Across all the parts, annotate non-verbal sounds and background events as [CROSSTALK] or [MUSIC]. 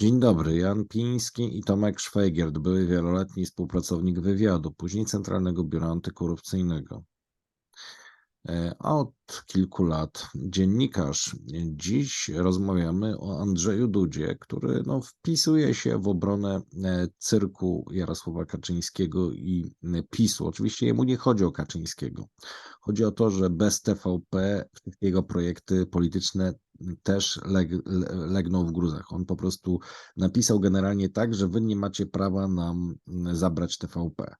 Dzień dobry, Jan Piński i Tomek Szwajgiert, były wieloletni współpracownik wywiadu, później Centralnego Biura Antykorupcyjnego. E, A od kilku lat dziennikarz. Dziś rozmawiamy o Andrzeju Dudzie, który no, wpisuje się w obronę e, cyrku Jarosława Kaczyńskiego i e, PiSu. Oczywiście jemu nie chodzi o Kaczyńskiego. Chodzi o to, że bez TVP jego projekty polityczne też leg, w gruzach. On po prostu napisał generalnie tak, że wy nie macie prawa nam zabrać TVP.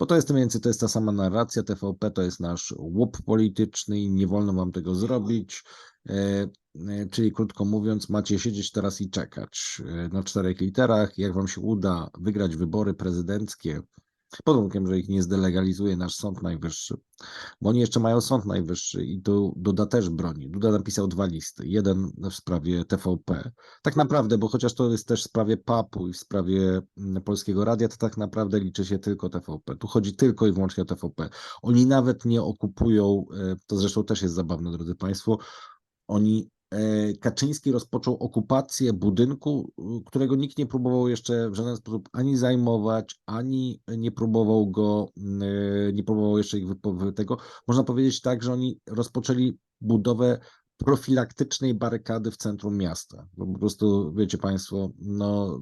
Bo to jest mniej więcej to jest ta sama narracja. TVP to jest nasz łup polityczny i nie wolno wam tego zrobić. E, e, Czyli krótko mówiąc, macie siedzieć teraz i czekać e, na czterech literach. Jak wam się uda wygrać wybory prezydenckie, pod warunkiem, że ich nie zdelegalizuje nasz Sąd Najwyższy, bo oni jeszcze mają Sąd Najwyższy i tu Duda też broni. Duda napisał dwa listy. Jeden w sprawie TVP. Tak naprawdę, bo chociaż to jest też w sprawie PAP-u i w sprawie mm, Polskiego Radia, to tak naprawdę liczy się tylko TVP. Tu chodzi tylko i wyłącznie o TVP. Oni nawet nie okupują, e, to zresztą też jest zabawne, drodzy Państwo, oni Kaczyński rozpoczął okupację budynku, y, którego nikt nie próbował jeszcze w żaden sposób ani zajmować, ani nie próbował go, y, nie próbował jeszcze ich tego. Można powiedzieć tak, że oni rozpoczęli budowę profilaktycznej barykady w centrum miasta. Po prostu, wiecie Państwo, no,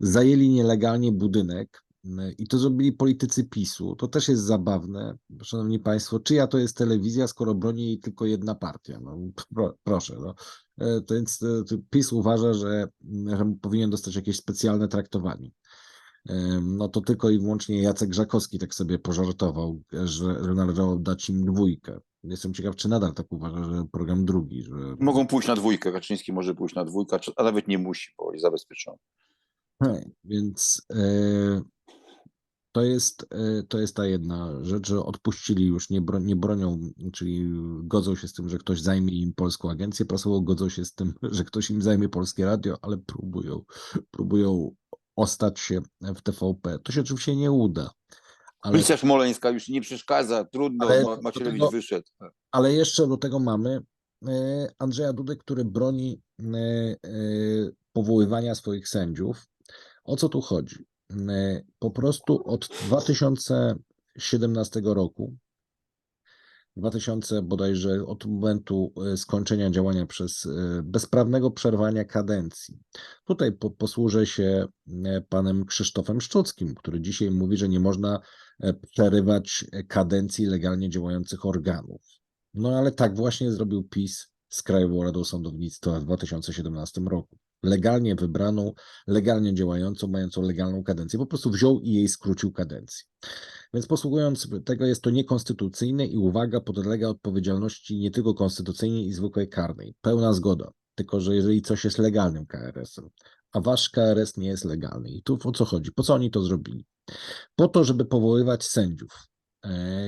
zajęli nielegalnie budynek, i to zrobili politycy PiSu. To też jest zabawne, szanowni państwo. Czyja to jest telewizja, skoro broni jej tylko jedna partia? No, pro, proszę. No. E, To więc e, to PiS uważa, że, powinien dostać jakieś specjalne traktowanie. No to tylko i wyłącznie Jacek Żakowski tak sobie pożartował, że, że należało dać im dwójkę. Jestem ciekaw, czy nadal tak uważa, że program drugi, że Mogą pójść na dwójkę. Kaczyński może pójść na dwójkę, a nawet nie musi, bo jest zabezpieczony. Tak, Więc e, to jest, e, to jest ta jedna rzecz, że odpuścili już, nie, bro, nie bronią, czyli godzą się z tym, że ktoś zajmie im polską agencję prasową, godzą się z tym, [LAUGHS] że ktoś im zajmie polskie radio, ale próbują, próbują ostać się w TVP. To się oczywiście nie uda. Ale, Policja Smoleńska już nie przeszkadza, trudno, Ale Macierewicz tego- wyszedł. ale jeszcze do tego mamy e, Andrzeja Dudę, który broni powoływania swoich sędziów. O co tu chodzi? E, Po prostu od 2017 roku, 2000 bodajże od momentu e, skończenia działania przez e, bezprawnego przerwania kadencji. Tutaj po, posłużę się panem Krzysztofem Szczuckim, który dzisiaj mówi, że nie można przerywać kadencji legalnie działających organów. No ale tak właśnie zrobił PiS z Krajową Radą Sądownictwa w 2017 roku. Legalnie wybraną, legalnie działającą, mającą legalną kadencję. Po prostu wziął i jej skrócił kadencję. Więc posługując tego, jest to niekonstytucyjne i uwaga, podlega odpowiedzialności nie tylko konstytucyjnej i zwykłej karnej. Pełna zgoda. Tylko, że jeżeli coś jest legalnym KRS-em, a wasz KRS nie jest legalny. I tu o co chodzi? Po co oni to zrobili? Po to, żeby powoływać sędziów,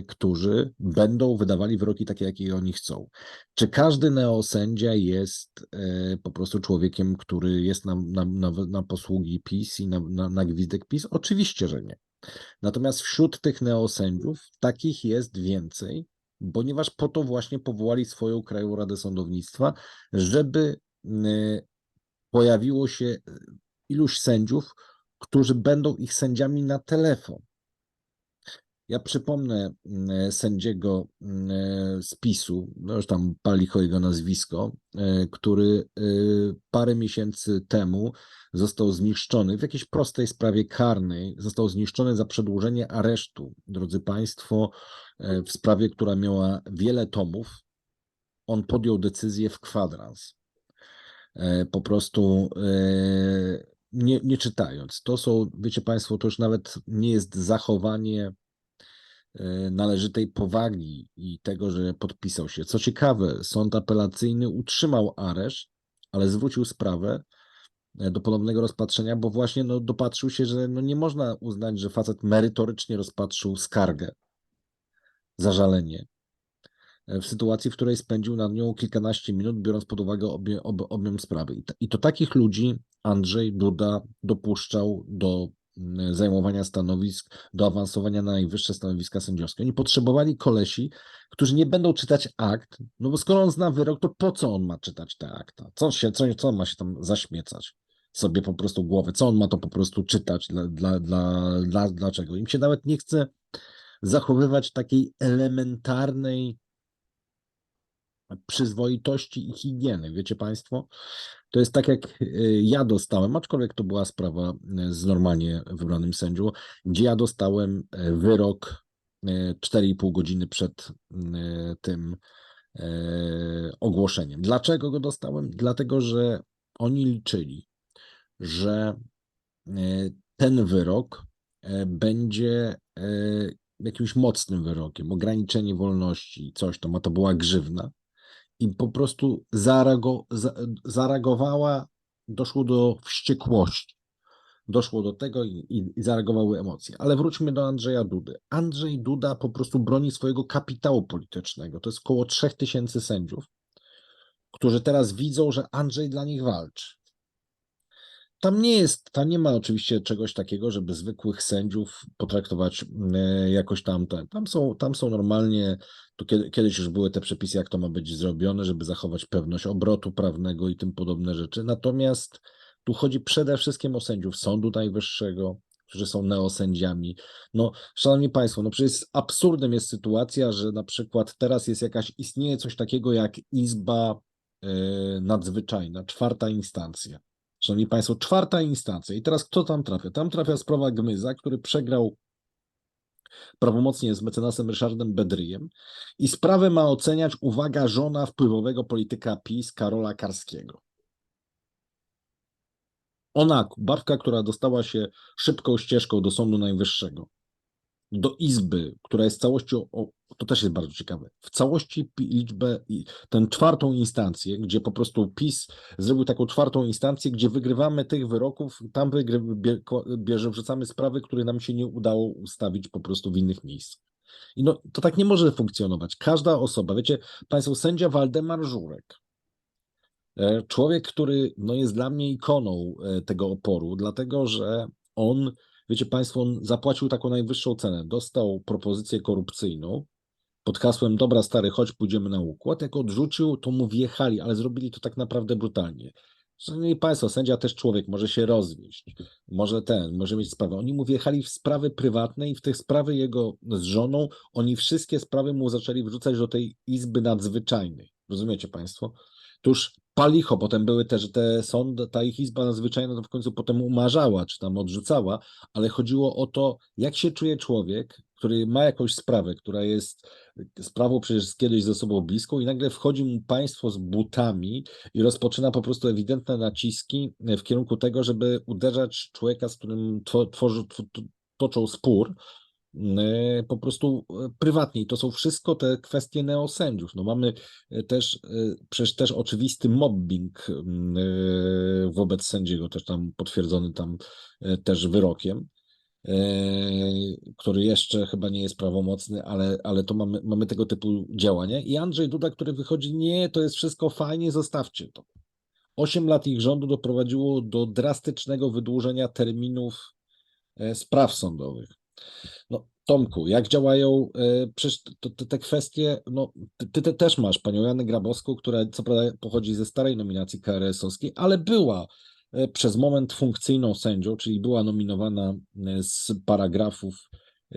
którzy będą wydawali wyroki takie, jakie oni chcą. Czy każdy neosędzia jest e, po prostu człowiekiem, który jest na, na, na, na posługi PiS i na, na, na gwizdek PiS? Oczywiście, że nie. Natomiast wśród tych neosędziów takich jest więcej, ponieważ po to właśnie powołali swoją Krajową Radę Sądownictwa, żeby pojawiło się y, iluś sędziów, którzy będą ich sędziami na telefon. Ja przypomnę mm, sędziego mm, z PiSu, no już tam palicho jego nazwisko, e, który e, parę miesięcy temu został zniszczony w jakiejś prostej sprawie karnej, został zniszczony za przedłużenie aresztu, drodzy Państwo, e, w sprawie, która miała wiele tomów. On podjął decyzję w kwadrans. E, Po prostu e, nie, nie czytając. To są, wiecie Państwo, to już nawet nie jest zachowanie e, należytej powagi i tego, że podpisał się. Co ciekawe, sąd apelacyjny utrzymał areszt, ale zwrócił sprawę e, do ponownego rozpatrzenia, bo właśnie no, dopatrzył się, że no, nie można uznać, że facet merytorycznie rozpatrzył skargę, zażalenie, e, w sytuacji, w której spędził nad nią kilkanaście minut, biorąc pod uwagę obie, ob, objem sprawy. I, to- I to takich ludzi Andrzej Duda dopuszczał do zajmowania stanowisk, do awansowania na najwyższe stanowiska sędziowskie. Oni potrzebowali kolesi, którzy nie będą czytać akt, no bo skoro on zna wyrok, to po co on ma czytać te akta? Co, się, co, co on ma się tam zaśmiecać? sobie po prostu głowę. Co on ma to po prostu czytać? Dla, dla, dla, dla, dlaczego? Im się nawet nie chce zachowywać takiej elementarnej przyzwoitości i higieny. Wiecie Państwo? To jest tak, jak y, ja dostałem, aczkolwiek to była sprawa y, z normalnie wybranym sędzią, gdzie ja dostałem y, wyrok y, 4,5 godziny przed tym ogłoszeniem. Dlaczego go dostałem? Dlatego, że oni liczyli, że ten wyrok będzie jakimś mocnym wyrokiem, ograniczenie wolności, coś tam, a to była grzywna i po prostu zareago, za, zareagowała, doszło do wściekłości. Doszło do tego i, i, i zareagowały emocje. Ale wróćmy do Andrzeja Dudy. Andrzej Duda po prostu broni swojego kapitału politycznego. To jest około 3000 sędziów, którzy teraz widzą, że Andrzej dla nich walczy. Tam nie jest, tam nie ma oczywiście czegoś takiego, żeby zwykłych sędziów potraktować e, jakoś tam. Tam, tam, są, tam są normalnie, kiedy, kiedyś już były te przepisy, jak to ma być zrobione, żeby zachować pewność obrotu prawnego i tym podobne rzeczy. Natomiast tu chodzi przede wszystkim o sędziów Sądu Najwyższego, którzy są neosędziami. No, szanowni państwo, no przecież absurdem jest sytuacja, że na przykład teraz jest jakaś, istnieje coś takiego jak Izba e, Nadzwyczajna, czwarta instancja. Szanowni Państwo, czwarta instancja. I teraz kto tam trafia? Tam trafia sprawa Gmyza, który przegrał prawomocnie z mecenasem Ryszardem Bedryjem i sprawę ma oceniać, uwaga, żona wpływowego polityka PiS Karola Karskiego. Ona, babka, która dostała się szybką ścieżką do Sądu Najwyższego, do Izby, która jest całością, to też jest bardzo ciekawe, w całości liczbę, tę czwartą instancję, gdzie po prostu PiS zrobił taką czwartą instancję, gdzie wygrywamy tych wyroków, tam wygry, bierze, wrzucamy sprawy, które nam się nie udało ustawić po prostu w innych miejscach. I no, to tak nie może funkcjonować. Każda osoba, wiecie, Państwo, sędzia Waldemar Żurek, e, człowiek, który no, jest dla mnie ikoną e, tego oporu, dlatego że on Wiecie Państwo, on zapłacił taką najwyższą cenę. Dostał propozycję korupcyjną pod hasłem dobra stary, chodź pójdziemy na układ. Jak odrzucił, to mu wjechali, ale zrobili to tak naprawdę brutalnie. Szanowni Państwo, sędzia też człowiek, może się rozwieść, może ten, może mieć sprawę. Oni mu wjechali w sprawy prywatne i w tych sprawy jego z żoną, oni wszystkie sprawy mu zaczęli wrzucać do tej izby nadzwyczajnej. Rozumiecie Państwo? Tuż palicho, potem były też te sądy, ta ich izba nadzwyczajna to w końcu potem umarzała, czy tam odrzucała, ale chodziło o to, jak się czuje człowiek, który ma jakąś sprawę, która jest sprawą przecież kiedyś ze sobą bliską i nagle wchodzi mu państwo z butami i rozpoczyna po prostu ewidentne naciski w kierunku tego, żeby uderzać człowieka, z którym two- tworzy, tw- toczą spór, po prostu e, prywatnie. I to są wszystko te kwestie neosędziów. No mamy e, też, e, przecież też oczywisty mobbing e, wobec sędziego, też tam potwierdzony tam e, też wyrokiem, e, który jeszcze chyba nie jest prawomocny, ale, ale to mamy, mamy tego typu działania. I Andrzej Duda, który wychodzi, nie, to jest wszystko fajnie, zostawcie to. Osiem lat ich rządu doprowadziło do drastycznego wydłużenia terminów e, spraw sądowych. No, Tomku, jak działają e, przecież te kwestie, no ty, ty te też masz panią Janę Grabowską, która co prawda pochodzi ze starej nominacji KRS-owskiej, ale była e, przez moment funkcyjną sędzią, czyli była nominowana e, z paragrafów,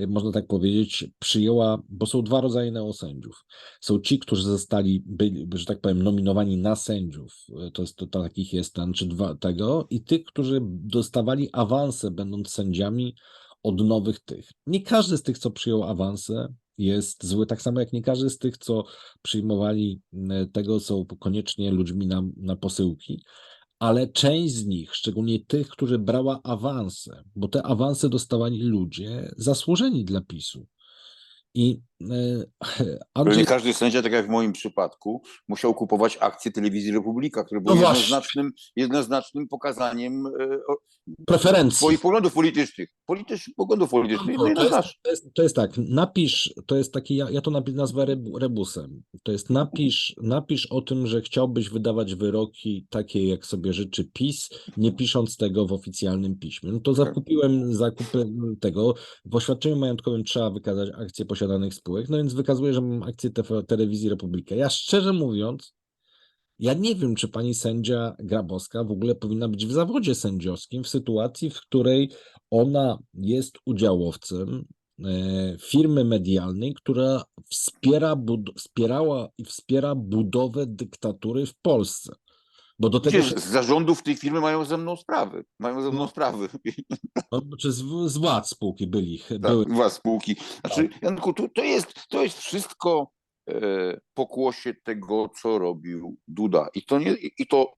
można tak powiedzieć, przyjęła, bo są dwa rodzaje neosędziów. Są ci, którzy zostali, byli, że tak powiem, nominowani na sędziów, to jest to, takich jest tam, czy dwa tego, i tych, którzy dostawali awanse, będąc sędziami od nowych tych. Nie każdy z tych, co przyjął awanse, jest zły, tak samo jak nie każdy z tych, co przyjmowali m, tego, są koniecznie ludźmi na, na posyłki, ale część z nich, szczególnie tych, którzy brała awanse, bo te awanse dostawali ludzie zasłużeni dla PiSu. I e, Andrzej nie każdy sędzia, tak jak w moim przypadku, musiał kupować akcje telewizji Republika, które było No jednoznacznym, jednoznacznym pokazaniem e, preferencji. swoich poglądów politycznych. Politycznych poglądów politycznych. No, No, to, jest, to, jest, to jest tak, napisz, to jest taki, ja, ja to nazwę rebu, rebusem. To jest napisz, napisz o tym, że chciałbyś wydawać wyroki takie, jak sobie życzy PiS, nie pisząc tego w oficjalnym piśmie. No to zakupiłem zakupy tego. W oświadczeniu majątkowym trzeba wykazać akcje posiadanych spółek, no więc wykazuję, że mam akcje TV, telewizji Republika. Ja szczerze mówiąc, Ja nie wiem, czy pani sędzia Grabowska w ogóle powinna być w zawodzie sędziowskim w sytuacji, w której ona jest udziałowcem e, firmy medialnej, która wspiera, bud- wspierała i wspiera budowę dyktatury w Polsce. Bo do tego Przecież z zarządów tej firmy mają ze mną sprawy. Mają ze mną No. sprawy. no, czy z, z władz spółki byli, były. Tak, was spółki. Znaczy, Tak. Janku, to, to, jest, to jest wszystko e, pokłosie tego, co robił Duda. I to, nie, I to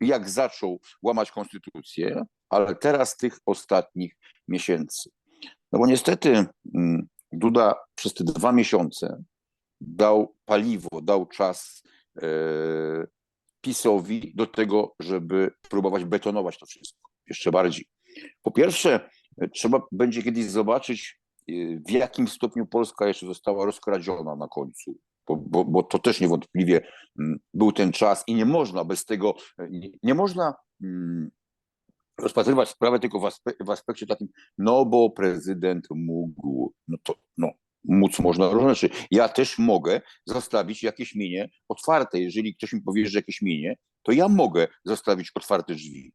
jak zaczął łamać konstytucję, ale teraz tych ostatnich miesięcy. No bo niestety mm, Duda przez te dwa miesiące dał paliwo, dał czas e, PiSowi do tego, żeby próbować betonować to wszystko jeszcze bardziej. Po pierwsze, trzeba będzie kiedyś zobaczyć, e, w jakim stopniu Polska jeszcze została rozkradziona na końcu. Bo, bo, bo to też niewątpliwie mm, był ten czas i nie można bez tego, e, nie, nie można mm, rozpatrywać sprawę tylko w, aspe, w aspekcie takim, no bo prezydent mógł, no to no, móc można różne rzeczy. Ja też mogę zostawić jakieś mienie otwarte. Jeżeli ktoś mi powie, że jakieś mienie, to ja mogę zostawić otwarte drzwi.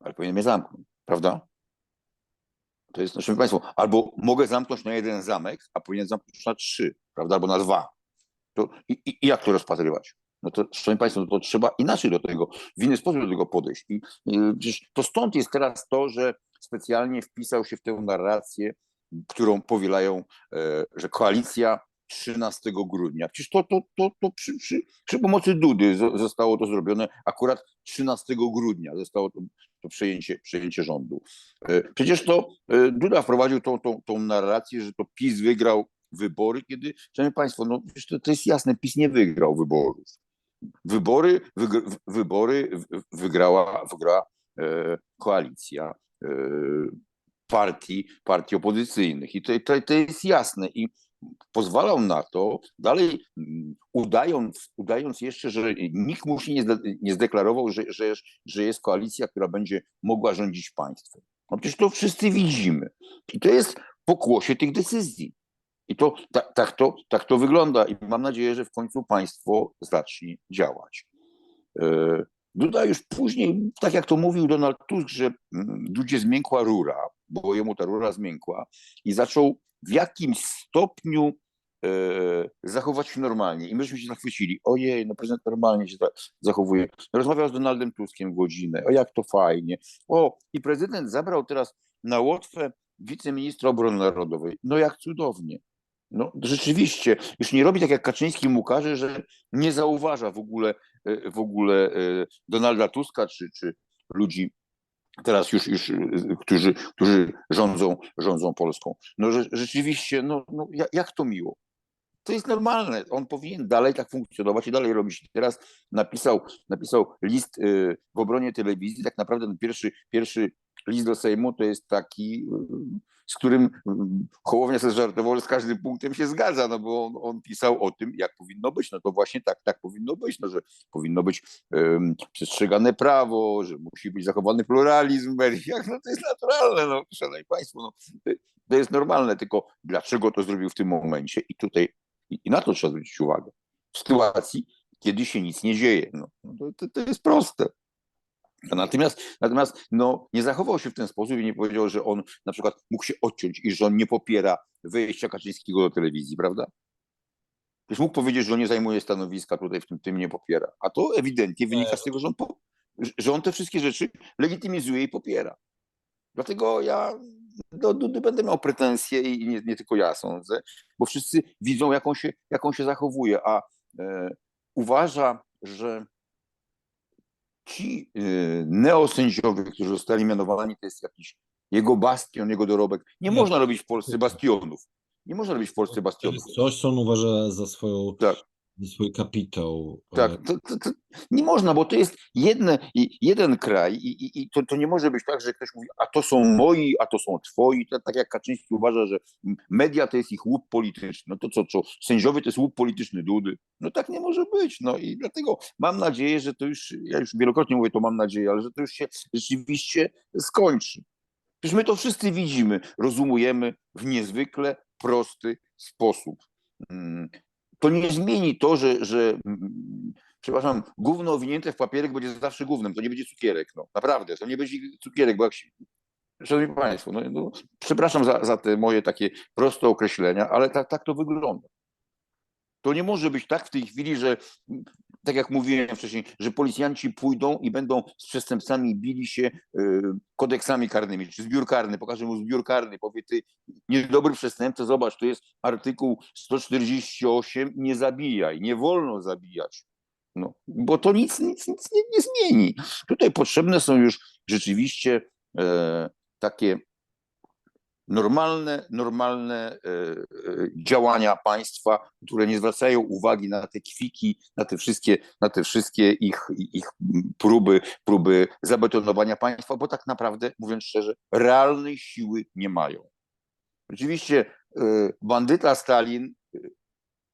Ale powinien je zamknąć, prawda? To jest, no, szanowni Państwo, albo mogę zamknąć na jeden zamek, a powinien zamknąć na trzy, prawda, albo na dwa. To, i, i, jak to rozpatrywać? No to, szanowni Państwo, no to trzeba inaczej do tego, w inny sposób do tego podejść. I y, to stąd jest teraz to, że specjalnie wpisał się w tę narrację, którą powielają, e, że koalicja 13 grudnia. Przecież to, to, to, to przy, przy, przy pomocy Dudy zo- zostało to zrobione akurat 13 grudnia zostało to, to przejęcie, przejęcie rządu. E, Przecież to e, Duda wprowadził tą, tą, tą narrację, że to PiS wygrał wybory, kiedy, szanowni Państwo, no to, to jest jasne, PiS nie wygrał wyborów. Wybory, wygr, wybory wygrała, wygrała koalicja partii, partii opozycyjnych. I to, to, to jest jasne. I pozwalał na to, dalej mm, udając, udając jeszcze, że nikt mu się nie, nie zdeklarował, że, że, że jest koalicja, która będzie mogła rządzić państwem. No przecież to wszyscy widzimy. I to jest pokłosie tych decyzji. I to tak, tak, to tak to wygląda. I mam nadzieję, że w końcu państwo zacznie działać. E, Duda już później, tak jak to mówił Donald Tusk, że mm, Dudzie zmiękła rura, bo jemu ta rura zmiękła i zaczął w jakimś stopniu e, zachować się normalnie. I myśmy się zachwycili. Ojej, no prezydent normalnie się za- zachowuje. Rozmawiał z Donaldem Tuskiem godzinę. O, jak to fajnie. O, i prezydent zabrał teraz na Łotwę wiceministra obrony narodowej. No jak cudownie. No rzeczywiście, już nie robi tak jak Kaczyński mu każe, że nie zauważa w ogóle, e, w ogóle e, Donalda Tuska czy, czy ludzi teraz już, już e, którzy, którzy rządzą, rządzą Polską. No że, rzeczywiście, no, no jak, jak to miło. To jest normalne. On powinien dalej tak funkcjonować i dalej robić. Teraz napisał, napisał list y, w obronie telewizji. Tak naprawdę pierwszy, pierwszy list do Sejmu to jest taki, z którym Hołownia sobie żartował, że z każdym punktem się zgadza, no bo on, on pisał o tym, jak powinno być. No to właśnie tak, tak powinno być, no, że powinno być um, przestrzegane prawo, że musi być zachowany pluralizm w mediach. No to jest naturalne, no, szanowni państwo. No, to- jest normalne, tylko dlaczego to zrobił w tym momencie? I tutaj i, na to trzeba zwrócić uwagę. W sytuacji, kiedy się nic nie dzieje. No, no to, to jest proste. Natomiast, natomiast no, nie zachował się w ten sposób i nie powiedział, że on na przykład mógł się odciąć i że on nie popiera wejścia Kaczyńskiego do telewizji, prawda? Przecież mógł powiedzieć, że on nie zajmuje stanowiska tutaj w tym, tym nie popiera. A to ewidentnie wynika z tego, że on, po, że on te wszystkie rzeczy legitymizuje i popiera. Dlatego ja do Dudy będę miał pretensje i nie, nie tylko ja sądzę, bo wszyscy widzą, jaką się, jaką się zachowuje, a e, uważa, że ci e, neosędziowie, którzy zostali mianowani, to jest jakiś jego bastion, jego dorobek. Nie można robić w Polsce bastionów. Nie można robić w Polsce bastionów. Coś, co on uważa za, swoją, Tak. Swój kapitał. Tak, to, to, to nie można, bo to jest jedne, jeden kraj i, i, i to, to nie może być tak, że ktoś mówi, a to są moi, a to są twoi, to, tak jak Kaczyński uważa, że media to jest ich łup polityczny, no to co, co, sędziowie to jest łup polityczny Dudy, no tak nie może być, no i dlatego mam nadzieję, że to już, ja już wielokrotnie mówię to mam nadzieję, ale że to już się rzeczywiście skończy. Przecież my to wszyscy widzimy, rozumujemy w niezwykle prosty sposób. To nie zmieni to, że, że mm, przepraszam, gówno owinięte w papierek będzie zawsze gównem, to nie będzie cukierek, no naprawdę, to nie będzie cukierek, bo jak się... Szanowni Państwo, no, no, przepraszam za, za te moje takie proste określenia, ale tak, tak to wygląda. To nie może być tak w tej chwili, że tak jak mówiłem wcześniej, że policjanci pójdą i będą z przestępcami bili się y, kodeksami karnymi, czy zbiór karny, pokażę mu zbiór karny, powie ty, niedobry przestępca, zobacz, to jest artykuł 148, nie zabijaj, nie wolno zabijać. No, bo to nic, nic, nic nie, nie zmieni. Tutaj potrzebne są już rzeczywiście e, takie normalne, normalne e, e, działania państwa, które nie zwracają uwagi na te kwiki, na te wszystkie, na te wszystkie ich, ich próby, próby zabetonowania państwa, bo tak naprawdę, mówiąc szczerze, realnej siły nie mają. Oczywiście e, bandyta Stalin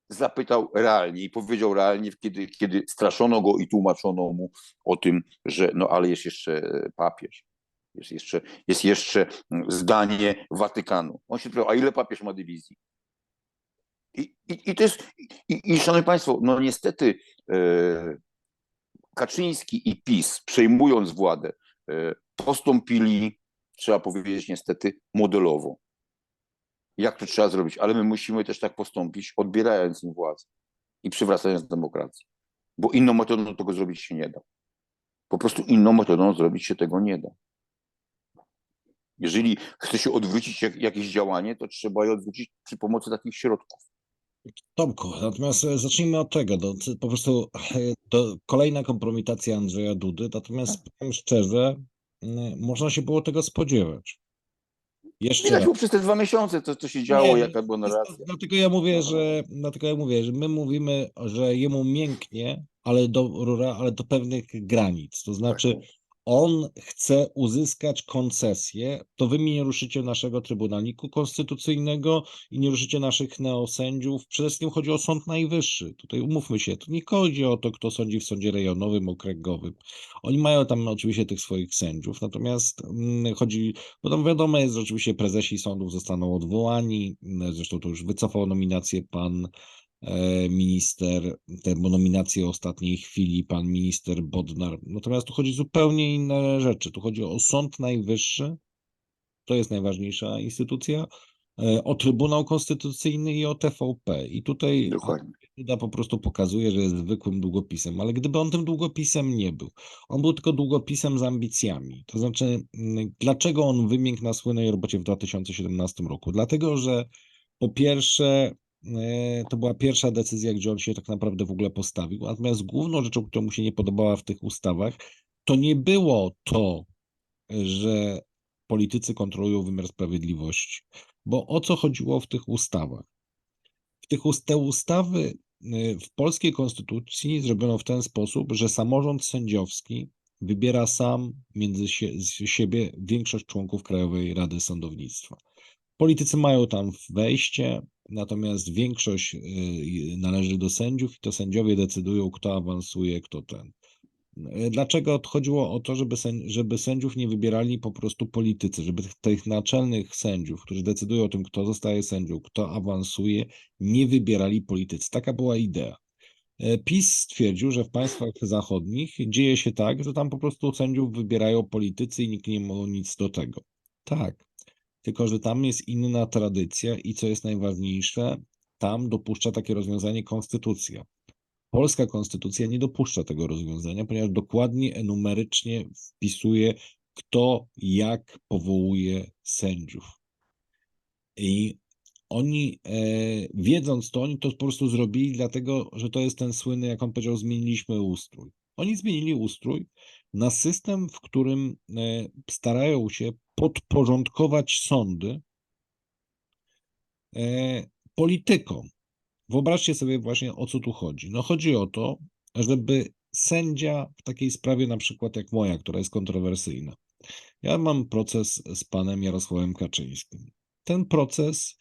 zapytał realnie i powiedział realnie, kiedy, kiedy straszono go i tłumaczono mu o tym, że no ale jest jeszcze papież. Jest jeszcze, jest jeszcze zdanie Watykanu. On się pytał, a ile papież ma dywizji? I, i, i to jest, i, i szanowni państwo, no niestety e, Kaczyński i PiS przejmując władzę e, postąpili, trzeba powiedzieć niestety, modelowo. Jak to trzeba zrobić? Ale my musimy też tak postąpić, odbierając im władzę i przywracając demokrację. Bo inną metodą tego zrobić się nie da. Po prostu inną metodą zrobić się tego nie da. Jeżeli chce się odwrócić jak, jakieś działanie, to trzeba je odwrócić przy pomocy takich środków. Tomku, natomiast e, zacznijmy od tego, do, po prostu e, to kolejna kompromitacja Andrzeja Dudy, natomiast powiem szczerze, można się było tego spodziewać. Jeszcze Widać było przez te dwa miesiące, co, co się działo, Nie, jaka była narracja. Dlatego ja mówię, No. że dlatego ja mówię, że my mówimy, że jemu mięknie, ale do rura, ale do pewnych granic. To znaczy, on chce uzyskać koncesję, to wy mi nie ruszycie naszego Trybunaliku Konstytucyjnego i nie ruszycie naszych neosędziów. Przede wszystkim chodzi o Sąd Najwyższy. Tutaj umówmy się, tu nie chodzi o to, kto sądzi w sądzie rejonowym, okręgowym. Oni mają tam oczywiście tych swoich sędziów, natomiast mm, chodzi, bo tam wiadomo jest, że oczywiście prezesi sądów zostaną odwołani, zresztą to już wycofał nominację pan minister, te nominacje ostatniej chwili, pan minister Bodnar. Natomiast tu chodzi o zupełnie inne rzeczy. Tu chodzi o Sąd Najwyższy, to jest najważniejsza instytucja, e, o Trybunał Konstytucyjny i o TVP. I tutaj. Duda po prostu pokazuje, że jest zwykłym długopisem, ale gdyby on tym długopisem nie był, on był tylko długopisem z ambicjami. To znaczy, dlaczego on wymiękł na słynnej robocie w 2017 roku? Dlatego, że po pierwsze, e, to była pierwsza decyzja, gdzie on się tak naprawdę w ogóle postawił. Natomiast główną rzeczą, która mu się nie podobała w tych ustawach, to nie było to, że politycy kontrolują wymiar sprawiedliwości. Bo o co chodziło w tych ustawach? W tych te ustawy y, w polskiej konstytucji zrobiono w ten sposób, że samorząd sędziowski wybiera sam między siebie większość członków Krajowej Rady Sądownictwa. Politycy mają tam wejście, natomiast większość y, należy do sędziów i to sędziowie decydują, kto awansuje, kto ten. Y, Dlaczego chodziło o to, żeby, żeby sędziów nie wybierali po prostu politycy, żeby tych, naczelnych sędziów, którzy decydują o tym, kto zostaje sędzią, kto awansuje, nie wybierali politycy. Taka była idea. E, PiS stwierdził, że w państwach zachodnich dzieje się tak, że tam po prostu sędziów wybierają politycy i nikt nie ma nic do tego. Tak, tylko że tam jest inna tradycja i co jest najważniejsze, tam dopuszcza takie rozwiązanie konstytucja. Polska konstytucja nie dopuszcza tego rozwiązania, ponieważ dokładnie enumerycznie wpisuje, kto jak powołuje sędziów. I oni, e, wiedząc to, oni to po prostu zrobili, dlatego że to jest ten słynny, jak on powiedział, zmieniliśmy ustrój. Oni zmienili ustrój na system, w którym e, starają się podporządkować sądy e, politykom. Wyobraźcie sobie właśnie o co tu chodzi. No chodzi o to, żeby sędzia w takiej sprawie na przykład jak moja, która jest kontrowersyjna. Ja mam proces z panem Jarosławem Kaczyńskim. Ten proces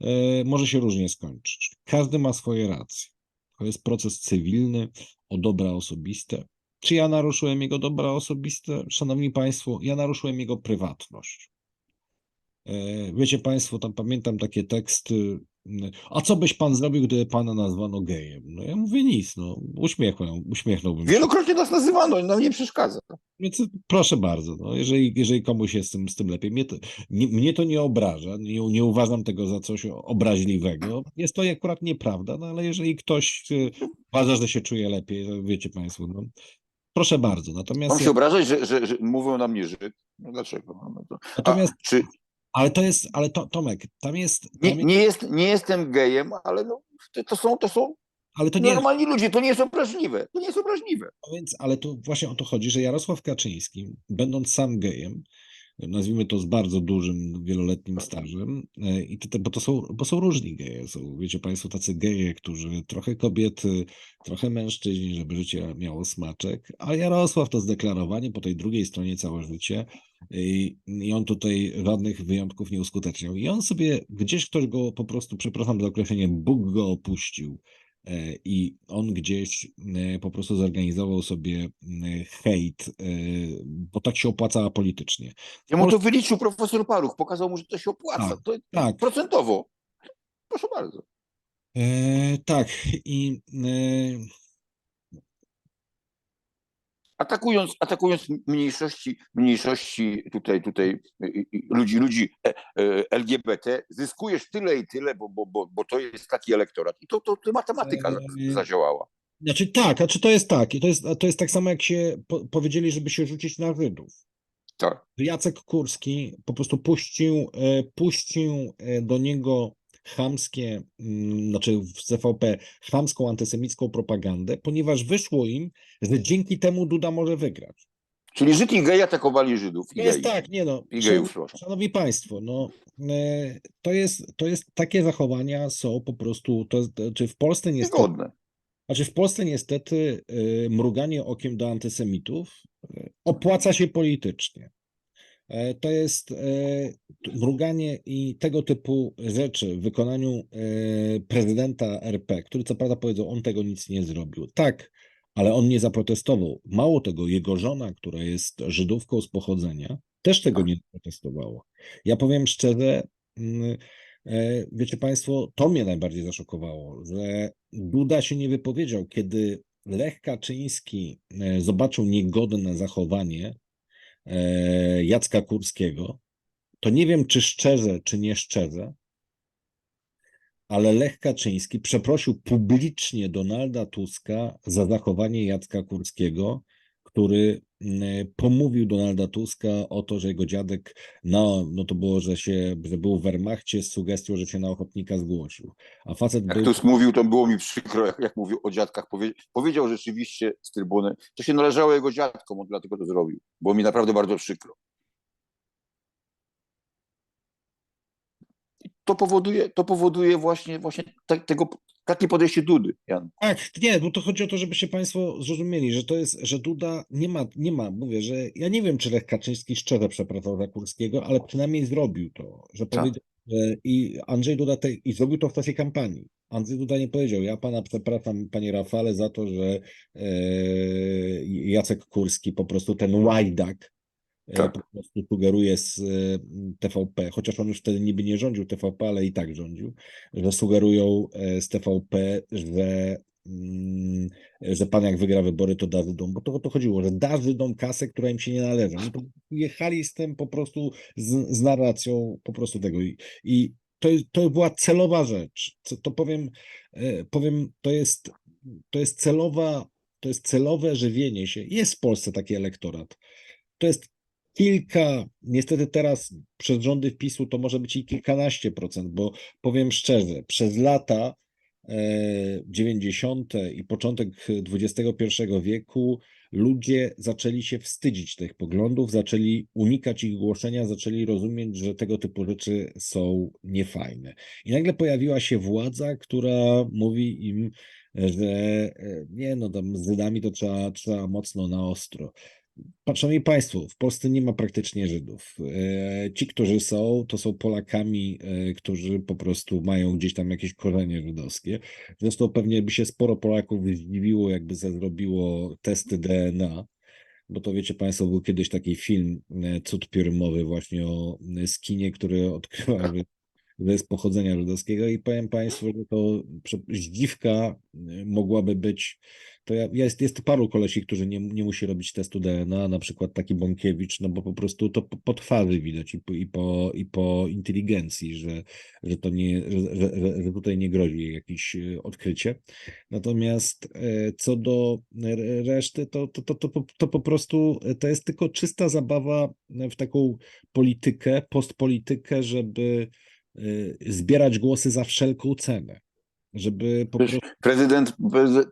e, może się różnie skończyć. Każdy ma swoje racje. To jest proces cywilny o dobra osobiste. Czy ja naruszyłem jego dobra osobiste? Szanowni Państwo, ja naruszyłem jego prywatność. E, Wiecie Państwo, tam pamiętam takie teksty a co byś pan zrobił, gdyby pana nazwano gejem? No ja mówię nic, no uśmiechnął, uśmiechnąłbym się. Wielokrotnie nas nazywano, nam nie przeszkadza. Więc proszę bardzo, no, jeżeli, jeżeli komuś jest z tym, z tym lepiej, mnie to nie, mnie to nie obraża, nie, nie uważam tego za coś obraźliwego. Jest to akurat nieprawda, no ale jeżeli ktoś uważa, że się czuje lepiej, to wiecie państwo, no, proszę bardzo. Natomiast, Mam się obrażać, że, że, że mówią na mnie Żyd? No dlaczego? No to, a, natomiast czy ale to jest, ale to, Tomek, tam jest, nie, tam jest nie, jest, nie jestem gejem, ale no, to, są, to są ale to nie, normalni ludzie, to nie jest obraźliwe. To nie jest obraźliwe. No więc, ale to właśnie o to chodzi, że Jarosław Kaczyński, będąc sam gejem, nazwijmy to z bardzo dużym, wieloletnim stażem, e, i to, bo to są, bo są różni geje. Są, wiecie Państwo, tacy geje, którzy trochę kobiety, trochę mężczyźni, żeby życie miało smaczek, a Jarosław to zdeklarowanie po tej drugiej stronie całe życie i, i on tutaj żadnych wyjątków nie uskuteczniał. I on sobie, gdzieś ktoś go po prostu, przepraszam za określenie, Bóg go opuścił i on gdzieś e, po prostu zorganizował sobie e, hejt, e, bo tak się opłaca politycznie. Ja mu to wyliczył profesor Paruch, pokazał mu, że to się opłaca. Tak, To Tak, procentowo. Proszę bardzo. e, tak i e, Atakując, atakując mniejszości, mniejszości tutaj, tutaj y, y, ludzi, ludzi e, e, LGBT, zyskujesz tyle i tyle, bo, bo, bo, bo to jest taki elektorat. I to, to, to matematyka Eee, zadziałała. Znaczy tak, a czy to jest tak? I to jest, to jest tak samo, jak się po, powiedzieli, żeby się rzucić na Żydów. Tak. Jacek Kurski po prostu puścił, e, puścił e, do niego chamskie, mm, znaczy w CVP, chamską antysemicką propagandę, ponieważ wyszło im, że dzięki temu Duda może wygrać. Czyli Żyd i gej atakowali Żydów. I To jest tak, nie no. I gejów. Szanowni Państwo, no e, to jest, to jest, takie zachowania są po prostu, to, czy w Polsce niestety, Niegodne. Znaczy w Polsce niestety y, mruganie okiem do antysemitów y, opłaca się politycznie. E, To jest e, mruganie i tego typu rzeczy w wykonaniu e, prezydenta RP, który co prawda powiedział, on tego nic nie zrobił. Tak, ale on nie zaprotestował. Mało tego, jego żona, która jest Żydówką z pochodzenia, też tego nie zaprotestowała. Ja powiem szczerze, mm, wiecie Państwo, to mnie najbardziej zaszokowało, że Duda się nie wypowiedział, kiedy Lech Kaczyński zobaczył niegodne zachowanie Jacka Kurskiego, to nie wiem, czy szczerze, czy nie szczerze, ale Lech Kaczyński przeprosił publicznie Donalda Tuska za zachowanie Jacka Kurskiego, który pomówił Donalda Tuska o to, że jego dziadek, no, no to było, że się, że był w Wehrmachcie z sugestią, że się na ochotnika zgłosił. A facet Jak był... Tusk mówił, to było mi przykro, jak, jak mówił o dziadkach. Powie, powiedział rzeczywiście z trybuny. To się należało jego dziadkom, on dlatego to zrobił. Było mi naprawdę bardzo przykro. To powoduje, to powoduje właśnie, właśnie tak, tego, takie podejście Dudy, Jan. Tak, nie, bo to chodzi o to, żeby się Państwo zrozumieli, że to jest, że Duda nie ma, nie ma, mówię, że ja nie wiem, czy Lech Kaczyński szczerze przepraszał za Kurskiego, ale przynajmniej zrobił to, że Tak. powiedział, że i Andrzej Duda te, i zrobił to w czasie kampanii. Andrzej Duda nie powiedział, ja pana przepraszam, panie Rafale, za to, że e, Jacek Kurski po prostu ten łajdak Tak. po prostu sugeruje z e, TVP, chociaż on już wtedy niby nie rządził TVP, ale i tak rządził, że sugerują e, z TVP, że, mm, że pan jak wygra wybory, to da Żydom, bo to o to chodziło, że da Żydom kasę, która im się nie należy. Oni to jechali z tym po prostu, z, z narracją po prostu tego i, i to, to była celowa rzecz. Co- To powiem, e, powiem, to jest, to jest celowa, to jest celowe żywienie się. Jest w Polsce taki elektorat. To jest kilka, niestety teraz przez rządy wpisu to może być i kilkanaście procent, bo powiem szczerze, przez lata e, 90. i początek XXI wieku ludzie zaczęli się wstydzić tych poglądów, zaczęli unikać ich głoszenia, zaczęli rozumieć, że tego typu rzeczy są niefajne. I nagle pojawiła się władza, która mówi im, że e, nie no, tam z Żydami to trzeba, trzeba mocno na ostro. Szanowni Państwo, w Polsce nie ma praktycznie Żydów. E, Ci, którzy są, to są Polakami, e, którzy po prostu mają gdzieś tam jakieś korzenie żydowskie. Zresztą pewnie by się sporo Polaków zdziwiło, jakby zrobiło testy DNA, bo to wiecie Państwo, był kiedyś taki film e, Cud Piórymowy właśnie o skinie, który odkrywa, że jest pochodzenia żydowskiego i powiem Państwu, że to y, mogłaby być, to ja, jest, jest paru kolesi, którzy nie, nie musi robić testu DNA, na przykład taki Bąkiewicz, no bo po prostu to po, po twarzy widać i po, i po, i po inteligencji, że, że to nie, że, że, że, tutaj nie grozi jakieś y, odkrycie. Natomiast e, co do re- reszty, to, to, to, to, to po prostu e, to jest tylko czysta zabawa w taką politykę, postpolitykę, żeby e, zbierać głosy za wszelką cenę. Żeby po prostu. Prezydent,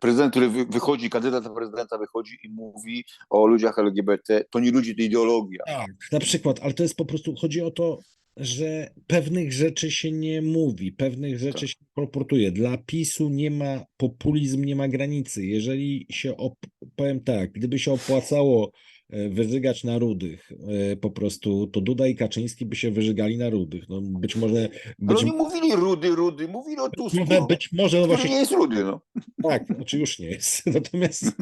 prezydent, który wy- wychodzi, kandydat na prezydenta wychodzi i mówi o ludziach LGBT, to nie ludzie, to ideologia. Tak, na przykład, ale to jest po prostu, chodzi o to, że pewnych rzeczy się nie mówi, pewnych rzeczy Tak. się kolportuje. Dla PiSu nie ma, populizm nie ma granicy. Jeżeli się, op, powiem tak, gdyby się opłacało wyżygać na rudych, e, po prostu, to Duda i Kaczyński by się wyżygali na rudych. No być może, Ale być, oni mówili rudy, rudy, mówili o Tusku, może, być może, no właśnie nie jest rudy. No. tak, znaczy już nie jest. [LAUGHS] Natomiast,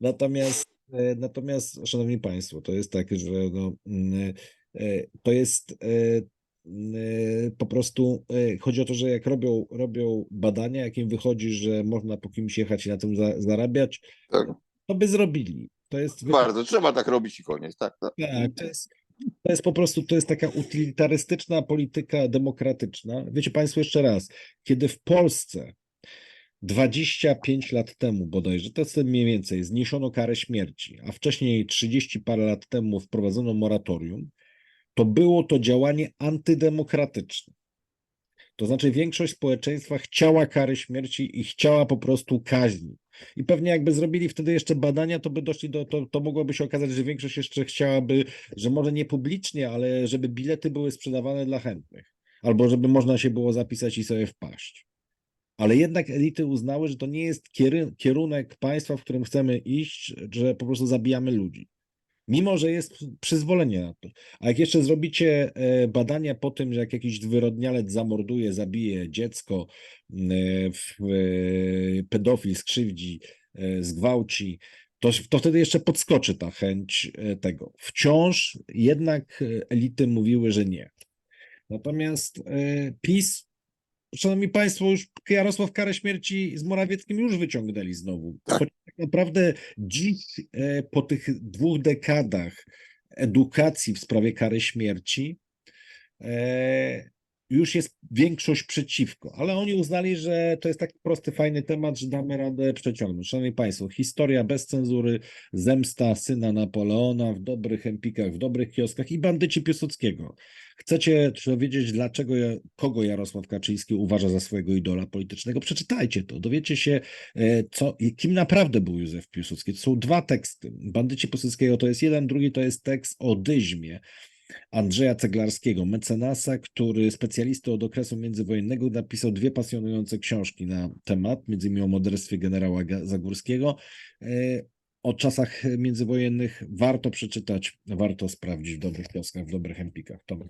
natomiast, e, natomiast, szanowni państwo, to jest tak, że no, mm, e, to jest e, mm, e, po prostu e, chodzi o to, że jak robią, robią badania, jak im wychodzi, że można po kimś jechać i na tym za, zarabiać, Tak. to by zrobili. To jest Bardzo, trzeba tak robić i koniec. Tak, tak. tak, to jest, to jest po prostu, to jest taka utylitarystyczna polityka demokratyczna. Wiecie Państwo jeszcze raz, kiedy w Polsce 25 lat temu bodajże, to jest mniej więcej, zniesiono karę śmierci, a wcześniej 30 parę lat temu wprowadzono moratorium, to było to działanie antydemokratyczne. To znaczy większość społeczeństwa chciała kary śmierci i chciała po prostu kaźni. I pewnie jakby zrobili wtedy jeszcze badania, to by doszli do, to, to mogłoby się okazać, że większość jeszcze chciałaby, że może nie publicznie, ale żeby bilety były sprzedawane dla chętnych. Albo żeby można się było zapisać i sobie wpaść. Ale jednak elity uznały, że to nie jest kierunek państwa, w którym chcemy iść, że po prostu zabijamy ludzi. Mimo, że jest przyzwolenie na to. A jak jeszcze zrobicie e, badania po tym, że jak jakiś zwyrodnialec zamorduje, zabije dziecko, e, e, pedofil skrzywdzi, zgwałci, to, to wtedy jeszcze podskoczy ta chęć tego. Wciąż jednak elity mówiły, że nie. Natomiast PiS, szanowni państwo, już Jarosław karę śmierci z Morawieckim już wyciągnęli znowu. Tak. Choć tak naprawdę dziś e, po tych dwóch dekadach edukacji w sprawie kary śmierci e, już jest większość przeciwko, ale oni uznali, że to jest taki prosty, fajny temat, że damy radę przeciągnąć. Szanowni Państwo, historia bez cenzury, zemsta syna Napoleona w dobrych empikach, w dobrych kioskach i bandyci Piłsudskiego. Chcecie dowiedzieć, dlaczego, kogo Jarosław Kaczyński uważa za swojego idola politycznego? Przeczytajcie to, dowiecie się, e, co, kim naprawdę był Józef Piłsudski. To są dwa teksty. Bandyci Piłsudskiego to jest jeden, drugi to jest tekst o dyzmie. Andrzeja Ceglarskiego, mecenasa, który specjalistą od okresu międzywojennego napisał dwie pasjonujące książki na temat, między innymi o morderstwie generała Zagórskiego. E, O czasach międzywojennych warto przeczytać, warto sprawdzić w dobrych kioskach, w dobrych empikach. Tomek.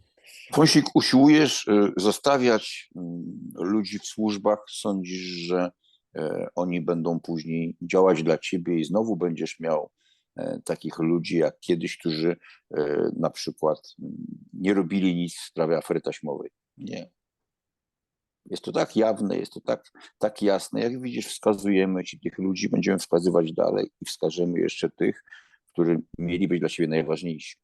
Usiłujesz y, zostawiać mm, ludzi w służbach, sądzisz, że e, oni będą później działać dla ciebie i znowu będziesz miał e, takich ludzi jak kiedyś, którzy e, na przykład mm, nie robili nic w sprawie afery taśmowej. Nie. Jest to tak jawne, jest to tak, tak jasne. Jak widzisz, wskazujemy ci tych ludzi, będziemy wskazywać dalej i wskażemy jeszcze tych, którzy mieli być dla ciebie najważniejsi.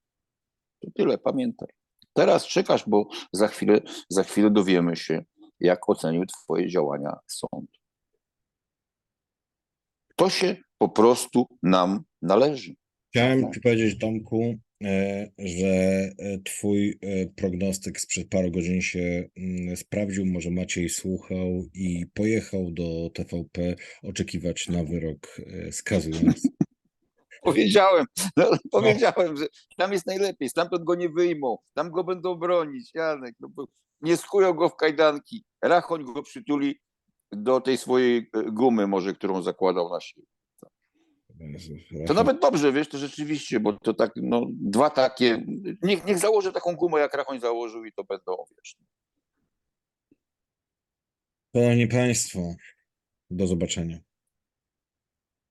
To tyle, pamiętaj. Teraz czekasz, bo za chwilę, za chwilę dowiemy się, jak ocenił Twoje działania sąd. To się po prostu nam należy. Chciałem Ci powiedzieć, Tomku, e, że e, Twój e, prognostyk sprzed paru godzin się mm, sprawdził. Może Maciej słuchał i pojechał do TVP oczekiwać na wyrok skazujący. [LAUGHS] Powiedziałem, no, powiedziałem, że tam jest najlepiej, stamtąd go nie wyjmą, tam go będą bronić, Janek, no, nie skują go w kajdanki, Rachoń go przytuli do tej swojej gumy może, którą zakładał na siebie. To nawet dobrze, wiesz, to rzeczywiście, bo to tak, no, dwa takie, niech, niech założy taką gumę, jak Rachoń założył i to będą, wiesz. Szanowni Państwo, do zobaczenia.